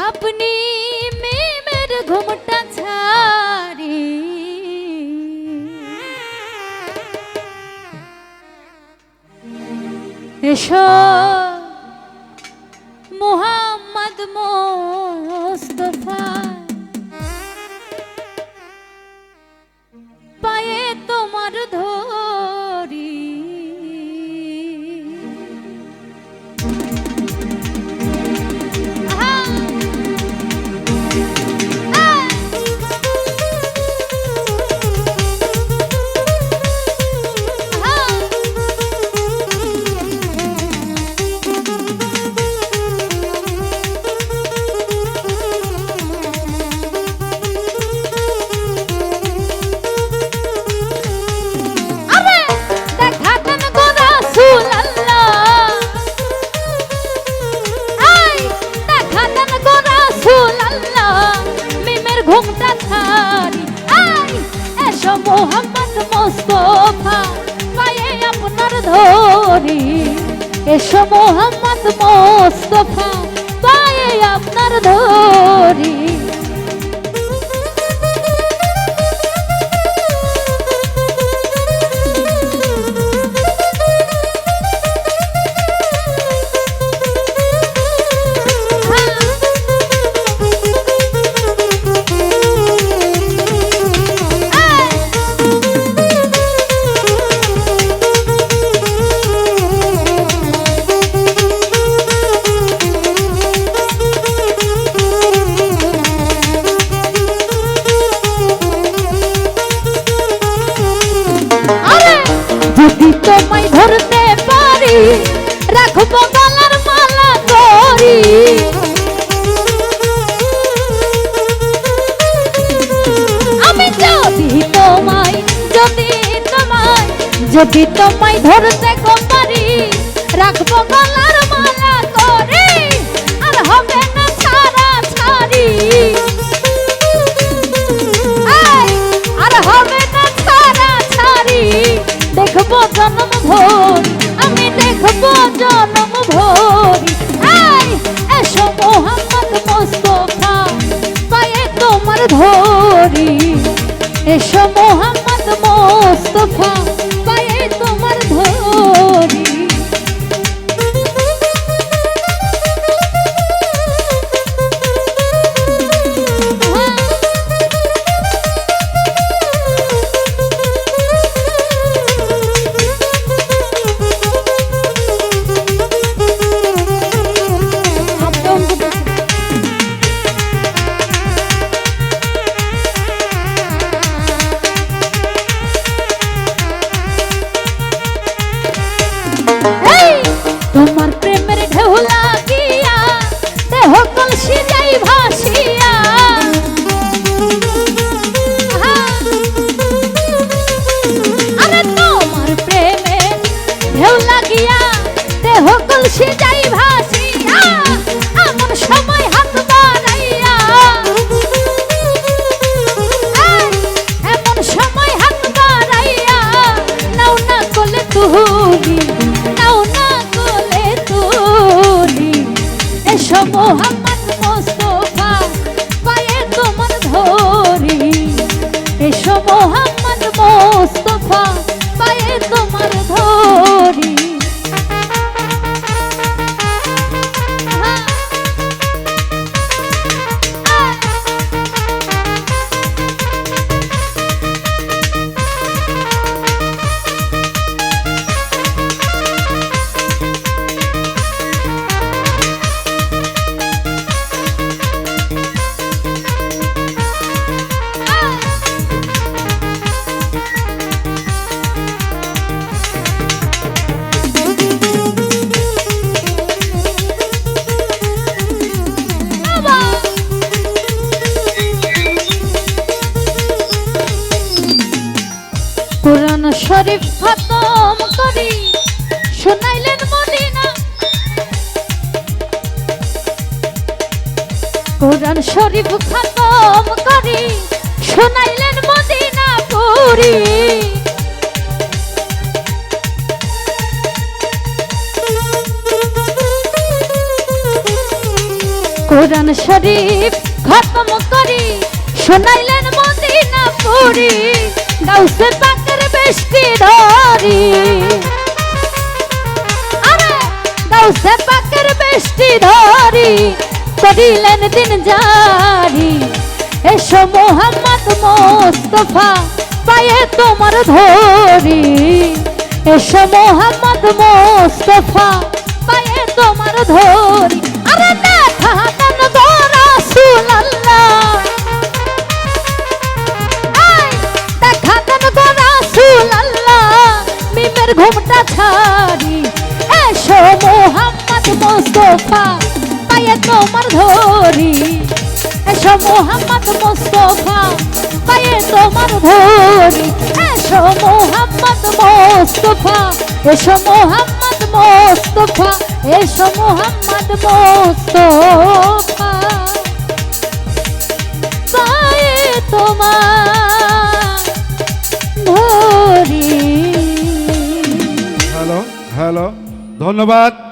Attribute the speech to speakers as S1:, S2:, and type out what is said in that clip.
S1: আপনি মেমের ঘুমটা ছাড়ি এসো মোহাম্মদ মোস্তফা পায়ে তোমার ধর মুস্তফা পায়ে আপনার ধরি এসো মোহাম্মদ মুস্তফা পায়ে আপনার ধরি তোমায় ধরতে পারি, রাখব গলার মালা করি। আমি যদি তোমায় যদি তোমায় যদি তোমায় ধরতে পারি, রাখব গলার ধরে 我。কোরআন শরীফ খতম করি, শোনাইলেন মদিনা পুরি গাউসে পাকের বেশটি ধরি আরে গাউসে পাকের বেশটি ধরি করিলেন দিন জারি। এসো মোহাম্মদ মোস্তফা, পায়ে তোমার ধরি। এসো মোহাম্মদ মোস্তফা মিমের ঘুমটা ছাড়ি। এসো মোহাম্মদ মোস্তফা, পায়ে তোমার ধরি। এসো মোহাম্মদ মোস্তফা, পায়ে তোমার ধরি। এসো মোহাম্মদ মোস্তফা, এসো মোহাম্মদ মোস্তফা, এসো মোহাম্মদ মোস্তফা। পায়ে তোমার
S2: ধন্যবাদ।